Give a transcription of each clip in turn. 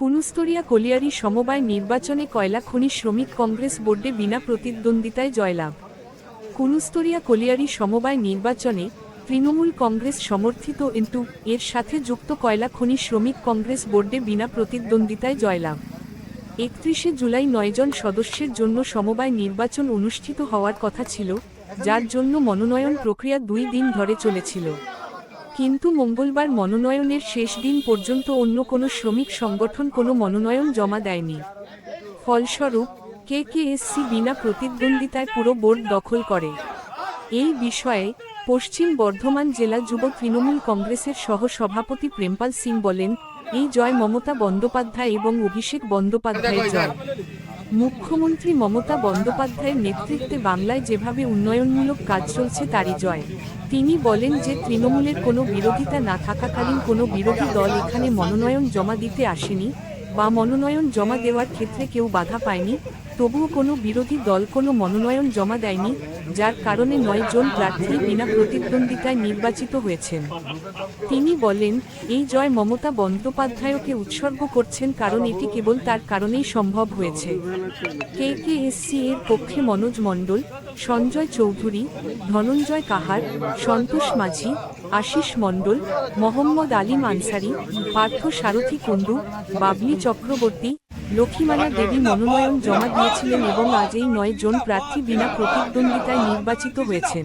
কুনুস্তরিয়া colliery সমবায় নির্বাচনে কয়লা খনি শ্রমিক কংগ্রেস বোর্ডে বিনা প্রতিদ্বন্দ্বিতায় জয়লাভ। কুনুস্তরিয়া কলিয়ারি সমবায় নির্বাচনে তৃণমূল কংগ্রেস সমর্থিত ইন্টু এর সাথে যুক্ত কয়লা খনি শ্রমিক কংগ্রেস বোর্ডে বিনা প্রতিদ্বন্দ্বিতায় জয়লাভ। একত্রিশে জুলাই নয়জন সদস্যের জন্য সমবায় নির্বাচন অনুষ্ঠিত হওয়ার কথা ছিল, যার জন্য মনোনয়ন প্রক্রিয়া দুই দিন ধরে চলেছিল। কিন্তু মঙ্গলবার মনোনয়নের শেষ দিন পর্যন্ত অন্য কোনো শ্রমিক সংগঠন কোনো মনোনয়ন জমা দেয়নি। ফলস্বরূপ কেকেএসসি বিনা প্রতিদ্বন্দ্বিতায় পুরো বোর্ড দখল করে। এই বিষয়ে পশ্চিম বর্ধমান জেলা যুব তৃণমূল কংগ্রেসের সহ সভাপতি প্রেমপাল সিং বলেন এই জয় মমতা বন্দ্যোপাধ্যায় এবং অভিষেক বন্দ্যোপাধ্যায়ের জয়। মুখ্যমন্ত্রী মমতা বন্দ্যোপাধ্যায়ের নেতৃত্বে বাংলায় যেভাবে উন্নয়নমূলক কাজ চলছে তারই জয়। তিনি বলেন যে তৃণমূলের কোনো বিরোধিতা না থাকাকালীন কোনো বিরোধী দল এখানে মনোনয়ন জমা দিতে আসেনি বা মনোনয়ন জমা দেওয়ার ক্ষেত্রে কেউ বাধা পায়নি। তবুও কোনো বিরোধী দল কোনো মনোনয়ন জমা দেয়নি, যার কারণে নয় জন প্রার্থী বিনা প্রতিদ্বন্দ্বিতায় নির্বাচিত হয়েছেন। তিনি বলেন, এই জয় মমতা বন্দ্যোপাধ্যায়কে উৎসর্গ করছেন কারণ এটি কেবল তার কারণেই সম্ভব হয়েছে। কেকেএসসি এর পক্ষে মনোজ মণ্ডল, সঞ্জয় চৌধুরী, ধনঞ্জয় কাহার, সন্তোষ মাঝি, আশিস মণ্ডল, মোহাম্মদ আলিম আনসারি পার্থ সারথী কুণ্ডু, বাবলি চক্রবর্তী লক্ষ্মীমালা দেবী মনোনয়ন জমা দিয়েছিলেন এবং আজ এই নয় জন প্রার্থী বিনা প্রতিদ্বন্দ্বিতায় নির্বাচিত হয়েছেন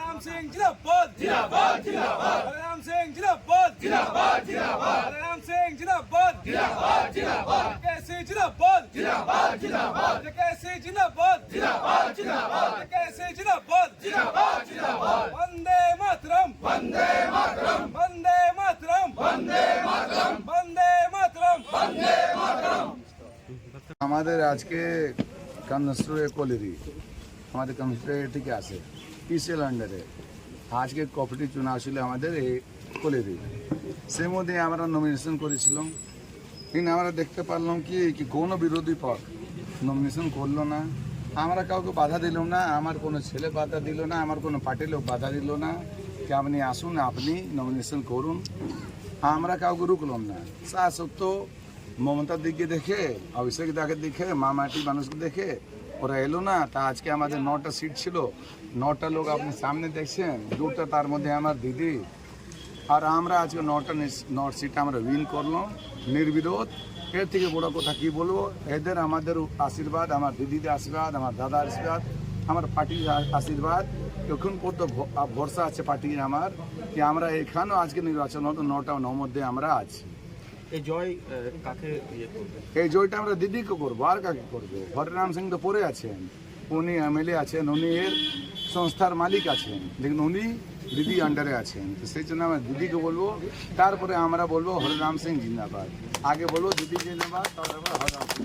রাম সিং জিন্দাবাদ রাম সিং জিন্দাবাদ রাম जिंदाबाद जिंदाबाद जिंदाबाद तृणमूल कांग्रेस जिंदाबाद जिंदाबाद जिंदाबाद तृणमूल कांग्रेस जिंदाबाद जिंदाबाद जिंदाबाद मौलाय घटक जिंदाबाद जिंदाबाद जिंदाबाद मौलाय घटक जिंदाबाद जिंदाबाद जिंदाबाद राम सिंह जिंदाबाद जिंदाबाद जिंदाबाद राम सिंह जिंदाबाद जिंदाबाद जिंदाबाद राम सिंह जिंदाबाद जिंदाबाद जिंदाबाद कैसे जिंदाबाद जिंदाबाद जिंदाबाद कैसे जिंदाबाद जिंदाबाद जिंदाबाद कैसे जिंदाबाद जिंदाबाद जिंदाबाद वंदे मातरम वंदे मातरम वंदे मातरम वंदे मातरम वंदे मातरम वंदे मातरम আমাদের আজকে কনস্ট্রে কলেরি আমাদের কনস্ট্রে থেকে আসে পিসিএল আন্ডারে আজকে কপিটি চুনা ছিল আমাদের এই কলেরি সে মধ্যে আমরা নমিনেশন করেছিলাম। কিন্তু আমরা দেখতে পারলাম কি কি কোনো বিরোধী পথ নমিনেশন করল না। আমরা কাউকে বাধা দিলাম না, আমার কোনো ছেলে বাধা দিল না, আমার কোনো পার্টির লোক বাধা দিল না। কি আপনি আসুন, আপনি নমিনেশন করুন। আমরা কাউকে রুকলাম না। তা সত্ত্বেও মমতার দিকে দেখে, অভিষেক দাকে দেখে, মা মাটি মানুষকে দেখে, ওরা এলো না। তা আজকে আমাদের নটা সিট ছিল। নটা লোক আপনি সামনে দেখছেন, দুটা তার মধ্যে আমার দিদি আর আমরা আজকে নটা নট সিট আমরা উইন করলাম নির্বিরোধ। এর থেকে বড় কথা কি বলব? এদের আমাদের আশীর্বাদ আমার দিদিদের আশীর্বাদ আমার দাদার আশীর্বাদ আমার পার্টির আশীর্বাদ। এখন কত ভরসা আছে পার্টির আমার যে আমরা এখানেও আজকে নির্বাচন হতো নটা ন মধ্যে আমরা আছি। এই জয় কাকে ইয়ে এই জয়টা আমরা দিদিকে করব আর কাকে করব? হরিরাম সিং তো পরে আছেন উনি এমএলএ আছেন উনি এর সংস্থার মালিক আছেন। দেখুন উনি দিদি আন্ডারে আছেন। তো সেই জন্য আমরা দিদিকে বলব, তারপরে আমরা বলব হরিরাম সিং জিন্দাবাদ। আগে বলব দিদি জিন্দাবাদ, তারপরে হরিরাম সিং